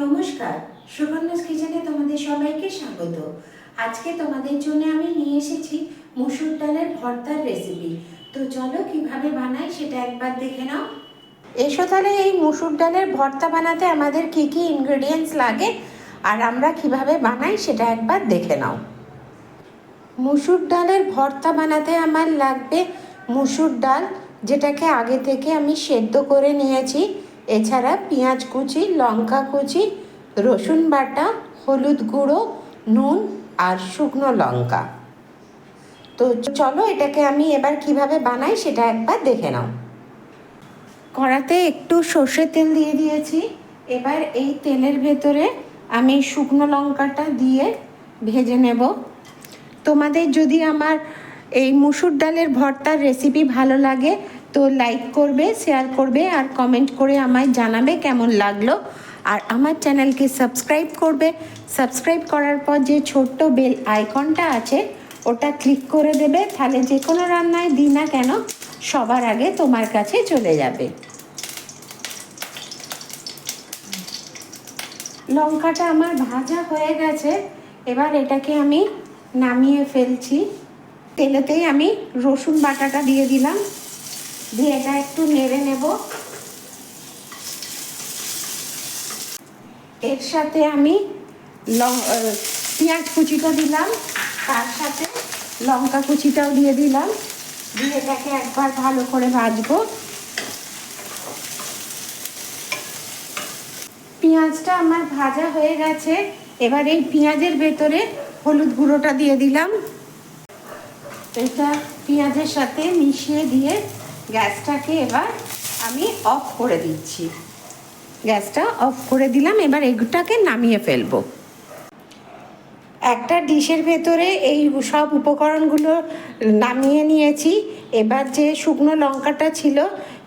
নমস্কার সুকন্যাস কিচেনে তোমাদের সবাইকে স্বাগত। আজকে তোমাদের জন্য আমি নিয়ে এসেছি মুসুর ডালের ভর্তার রেসিপি তো চলো কীভাবে বানাই সেটা একবার দেখে নাও। এসো তাহলে এই মুসুর ডালের ভর্তা বানাতে আমাদের কি কি ইনগ্রেডিয়েন্টস লাগে আর আমরা কীভাবে বানাই সেটা একবার দেখে নাও। মুসুর ডালের ভর্তা বানাতে আমার লাগবে মুসুর ডাল, যেটাকে আগে থেকে আমি সেদ্ধ করে নিয়েছি। এছাড়া পেঁয়াজ কুচি, লঙ্কা কুচি, রসুন বাটা, হলুদ গুঁড়ো, নুন আর শুকনো লঙ্কা। তো চলো এটাকে আমি এবার কীভাবে বানাই সেটা একবার দেখে নাও। কড়াতে একটু সর্ষের তেল দিয়ে দিয়েছি। এবার এই তেলের ভেতরে আমি শুকনো লঙ্কাটা দিয়ে ভেজে নেব। তোমাদের যদি আমার এই মুসুর ডালের ভর্তার রেসিপি ভালো লাগে তো লাইক করবে শেয়ার করবে আর কমেন্ট করে আমায় জানাবে কেমন লাগল। আর আমার চ্যানেলকে সাবস্ক্রাইব করবে। সাবস্ক্রাইব করার পর যে ছোট্ট বেল আইকনটা আছে, ওটা ক্লিক করে দেবে। তাহলে যে কোনো রান্নায় দিই না কেন, সবার আগে তোমার কাছে চলে যাবে। লঙ্কাটা আমার ভাজা হয়ে গেছে। এবার এটাকে আমি নামিয়ে ফেলছি। তেলেতেই আমি রসুন বাটাটা দিয়ে দিলাম। দিয়ে এটা একটু নেড়ে নেব। এর সাথে আমি পেঁয়াজ কুচিটা দিলাম, তার সাথে লঙ্কা কুচিটাও দিয়ে দিলাম। দিয়ে এটাকে একবার ভালো করে ভাজবো। পেঁয়াজটা আমার ভাজা হয়ে গেছে। এবার এই পেঁয়াজের ভেতরে হলুদ গুঁড়োটা দিয়ে দিলাম। এটা পেঁয়াজের সাথে মিশিয়ে দিয়ে গ্যাসটাকে এবার আমি অফ করে দিচ্ছি। গ্যাসটা অফ করে দিলাম, এবার এগুটাকে নামিয়ে ফেলব। একটা ডিশের ভেতরে এই সব উপকরণগুলো নামিয়ে নিয়েছি। এবার যে শুকনো লঙ্কাটা ছিল,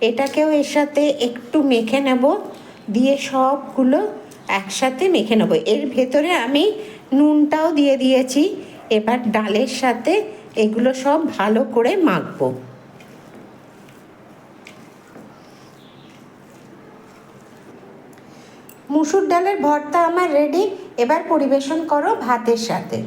এটাকেও এর সাথে একটু মেখে নেব। দিয়ে সবগুলো একসাথে মেখে নেব। এর ভেতরে আমি নুনটাও দিয়ে দিয়েছি। এবার ডালের সাথে এগুলো সব ভালো করে মাখবো। মুসুর ডালের ভর্তা আমার রেডি এবার পরিবেশন করো ভাতের সাথে।